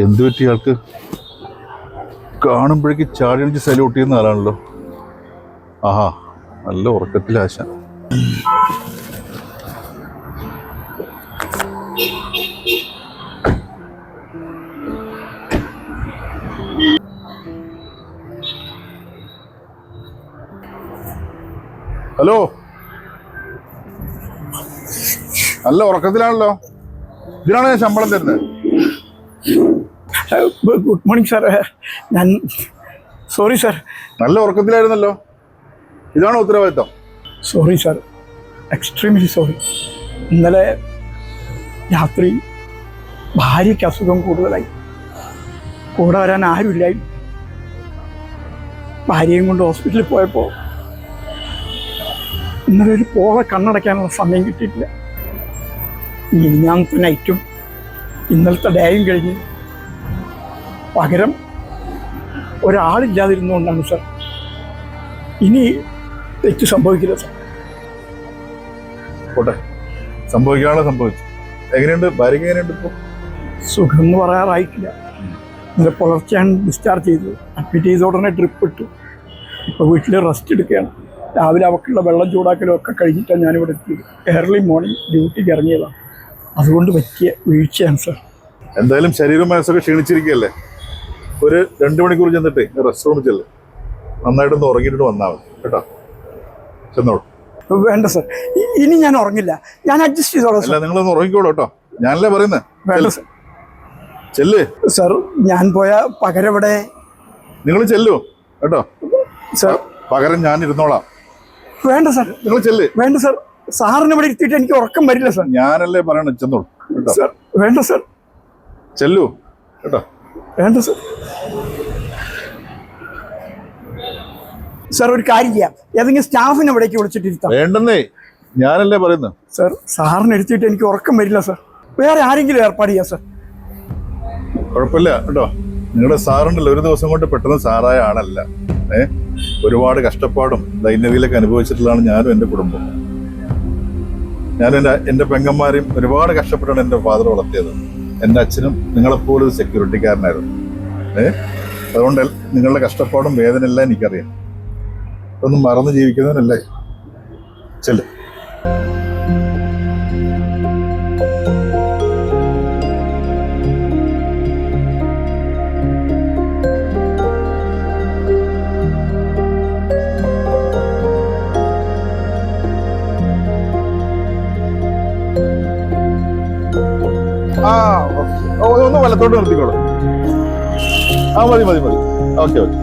എന്ത് പറ്റി ആൾക്ക്? കാണുമ്പോഴേക്ക് ചാടിയടിച്ച് സല്യൂട്ട് ചെയ്യുന്ന ആളാണല്ലോ. ആഹാ നല്ല ഉറക്കത്തിലാശ ഹലോ? നല്ല ഉറക്കത്തിലാണല്ലോ. ഇതിനാണ് ഞാൻ ശമ്പളം തരുന്നത് ഗുഡ് മോർണിംഗ് സാർ ഞാൻ സോറി സാർ. നല്ല ഉറക്കത്തിലായിരുന്നല്ലോ. ഇതാണോ ഉത്തരവാദിത്തം. സോറി സാർ എക്സ്ട്രീംലി സോറി ഇന്നലെ രാത്രി ഭാര്യയ്ക്ക് അസുഖം കൂടുതലായി. കൂടെ വരാൻ ആരുമില്ലായി. ഭാര്യയും കൊണ്ട് ഹോസ്പിറ്റലിൽ പോയപ്പോൾ ഇന്നലെ ഒരു പോളെ കണ്ണടയ്ക്കാനുള്ള സമയം കിട്ടിയിട്ടില്ല. മിനിഞ്ഞാന്നത്തെ നൈറ്റും ഇന്നലത്തെ ഡേയും കഴിഞ്ഞ് പകരം ഒരാളില്ലാതിരുന്നുകൊണ്ടാണ് സാർ ഇനി തെറ്റ് സംഭവിക്കില്ല സാർ പോട്ടെ. സംഭവിക്കാനുള്ള സംഭവിച്ചു. എങ്ങനെയുണ്ട്? ഭാര്യയ്ക്ക് എങ്ങനെയുണ്ട് ഇപ്പോൾ സുഖം എന്ന് പറയാറായിട്ടില്ല. ഇന്നലെ പുലർച്ചെയാണ് ഡിസ്ചാർജ് ചെയ്തത് അഡ്മിറ്റ് ചെയ്ത ഉടനെ ട്രിപ്പ് ഇട്ടു. ഇപ്പോൾ വീട്ടിൽ റെസ്റ്റ് എടുക്കുകയാണ്. രാവിലെ അവക്കുള്ള വെള്ളം ചൂടാക്കലും ഒക്കെ കഴിഞ്ഞിട്ടാണ് ഞാനിവിടെ എത്തിയത്. ഏർലി മോർണിംഗ് ഡ്യൂട്ടിക്ക് ഇറങ്ങിയതാണ്. അതുകൊണ്ട് പറ്റിയ വീഴ്ചയാണ് സാർ എന്തായാലും ശരീരം മനസ്സൊക്കെ ക്ഷീണിച്ചിരിക്കുകയല്ലേ? ഒരു രണ്ട് മണിക്കൂർ ചെന്നിട്ട് റെസ്റ്റോറന്റ് ചെല്ല്. നന്നായിട്ടൊന്ന് ഉറങ്ങിയിട്ട് വന്നാൽ മതി. കേട്ടോ? ചെന്നോളൂ. വേണ്ട സർ. ഇനി ഞാൻ ഉറങ്ങില്ല. ഞാൻ അഡ്ജസ്റ്റ് ചെയ്തോളാം അല്ല നിങ്ങളൊന്ന് ഉറങ്ങിക്കോളൂ കേട്ടോ. ഞാനല്ലേ പറയുന്നത് വേണ്ട സർ. ചെല്ല്. സർ ഞാൻ പോയ പകരവിടെ? നിങ്ങൾ ചെല്ലു. കേട്ടോ? സർ. പകരം ഞാൻ ഇരുന്നോളാം. വേണ്ട സർ. നിങ്ങൾ ചെല്ല്. വേണ്ട സർ. സാറിന് ഇവിടെ ഇരുത്തിയിട്ട് എനിക്ക് ഉറക്കം വരില്ല സർ. ഞാനല്ലേ പറയണം ചെന്നോളൂ. സാർ വേണ്ട സർ. ചെല്ലു. കേട്ടോ? വേണ്ട സാർ. സാർ ഒരു കാര്യം ചെയ്യാം. ഏതെങ്കിലും സ്റ്റാഫിനെ ഇവിടേക്ക് വിളിച്ചിട്ട് ഇരുത്താം വേണ്ടെന്നേ. ഞാനല്ലേ പറയുന്നു? സാർ സാറിന് എടുത്തിട്ട് എനിക്ക് ഉറക്കം വരില്ല സാർ. വേറെ ആരെങ്കിലും ഏർപ്പാട് ചെയ്യാം സാർ. കുഴപ്പമില്ല കേട്ടോ. നിങ്ങളുടെ സാറുണ്ടല്ലോ ഒരു ദിവസം കൊണ്ട് പെട്ടെന്ന് സാറായ ആളല്ല. ഏ? ഒരുപാട് കഷ്ടപ്പാടും ദൈന്യതയിലൊക്കെ അനുഭവിച്ചിട്ടുള്ളതാണ് ഞാനും എന്റെ കുടുംബം ഞാനും എന്റെ എന്റെ പെങ്ങന്മാരെയും ഒരുപാട് കഷ്ടപ്പെട്ടാണ് എന്റെ ഫാദർ വളർത്തിയത്. എന്റെ അച്ഛനും നിങ്ങളെപ്പോലെ ഒരു സെക്യൂരിറ്റിക്കാരനായിരുന്നു ഏ? അതുകൊണ്ട് നിങ്ങളുടെ കഷ്ടപ്പാടും വേദന എല്ലാം എനിക്കറിയാം. അതൊന്നും മറന്ന് ജീവിക്കുന്നവനല്ലേ? ചെല്ലു. ആ ഒന്ന് വലത്തോട്ട് നിർത്തിക്കോളൂ. ആ മതി മതി മതി. Okay okay.